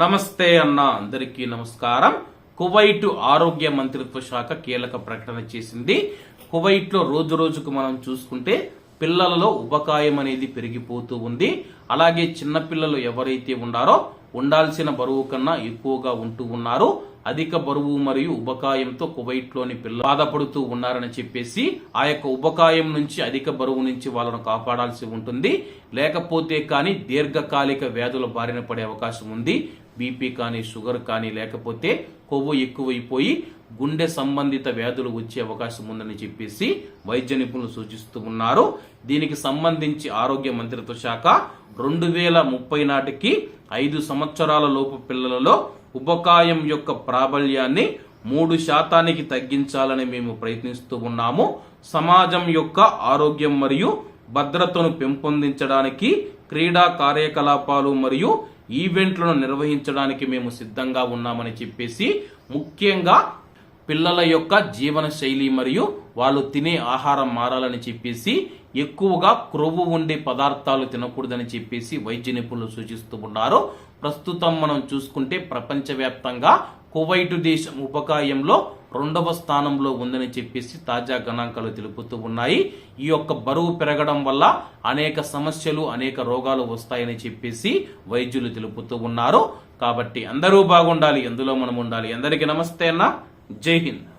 నమస్తే అన్న అందరికీ నమస్కారం. కువైట్ ఆరోగ్య మంత్రిత్వ శాఖ కీలక ప్రకటన చేసింది. కువైట్లో రోజు రోజుకు మనం చూసుకుంటే పిల్లలలో ఉపకాయం అనేది పెరిగిపోతూ ఉంది. అలాగే చిన్నపిల్లలు ఎవరైతే ఉన్నారో ఉండాల్సిన బరువు కన్నా ఎక్కువగా ఉంటూ ఉన్నారు. అధిక బరువు మరియు ఉబకాయంతో కువైట్లోని పిల్లలు బాధపడుతూ ఉన్నారని చెప్పేసి ఆ యొక్క ఉబకాయం నుంచి అధిక బరువు నుంచి వాళ్ళను కాపాడాల్సి ఉంటుంది. లేకపోతే కానీ దీర్ఘకాలిక వ్యాధుల బారిన పడే అవకాశం ఉంది. బీపీ కానీ షుగర్ కానీ లేకపోతే కొవ్వు ఎక్కువైపోయి గుండె సంబంధిత వ్యాధులు వచ్చే అవకాశం ఉందని చెప్పేసి వైద్య నిపుణులు సూచిస్తూ ఉన్నారు. దీనికి సంబంధించి ఆరోగ్య మంత్రిత్వ శాఖ రెండు వేల ముప్పై నాటికి ఐదు సంవత్సరాల లోపు పిల్లలలో ఉబకాయం యొక్క ప్రాబల్యాన్ని మూడు శాతానికి తగ్గించాలని మేము ప్రయత్నిస్తూ ఉన్నాము. సమాజం యొక్క ఆరోగ్యం మరియు భద్రతను పెంపొందించడానికి క్రీడా కార్యకలాపాలు మరియు ఈవెంట్లను నిర్వహించడానికి మేము సిద్ధంగా ఉన్నామని చెప్పేసి ముఖ్యంగా పిల్లల యొక్క జీవన శైలి మరియు వాళ్ళు తినే ఆహారం మారాలని చెప్పేసి ఎక్కువగా క్రొవ్వు ఉండే పదార్థాలు తినకూడదని చెప్పేసి వైద్య నిపుణులు సూచిస్తూ ఉన్నారు. ప్రస్తుతం మనం చూసుకుంటే ప్రపంచవ్యాప్తంగా కువైటు దేశం ఉపకాయంలో రెండవ స్థానంలో ఉందని చెప్పేసి తాజా గణాంకాలు తెలుపుతూ ఉన్నాయి. ఈ యొక్క బరువు పెరగడం వల్ల అనేక సమస్యలు అనేక రోగాలు వస్తాయని చెప్పేసి వైద్యులు తెలుపుతూ ఉన్నారు. కాబట్టి అందరూ బాగుండాలి ఎందులో మనం ఉండాలి? అందరికీ నమస్తే అన్న. জয় হিন্দ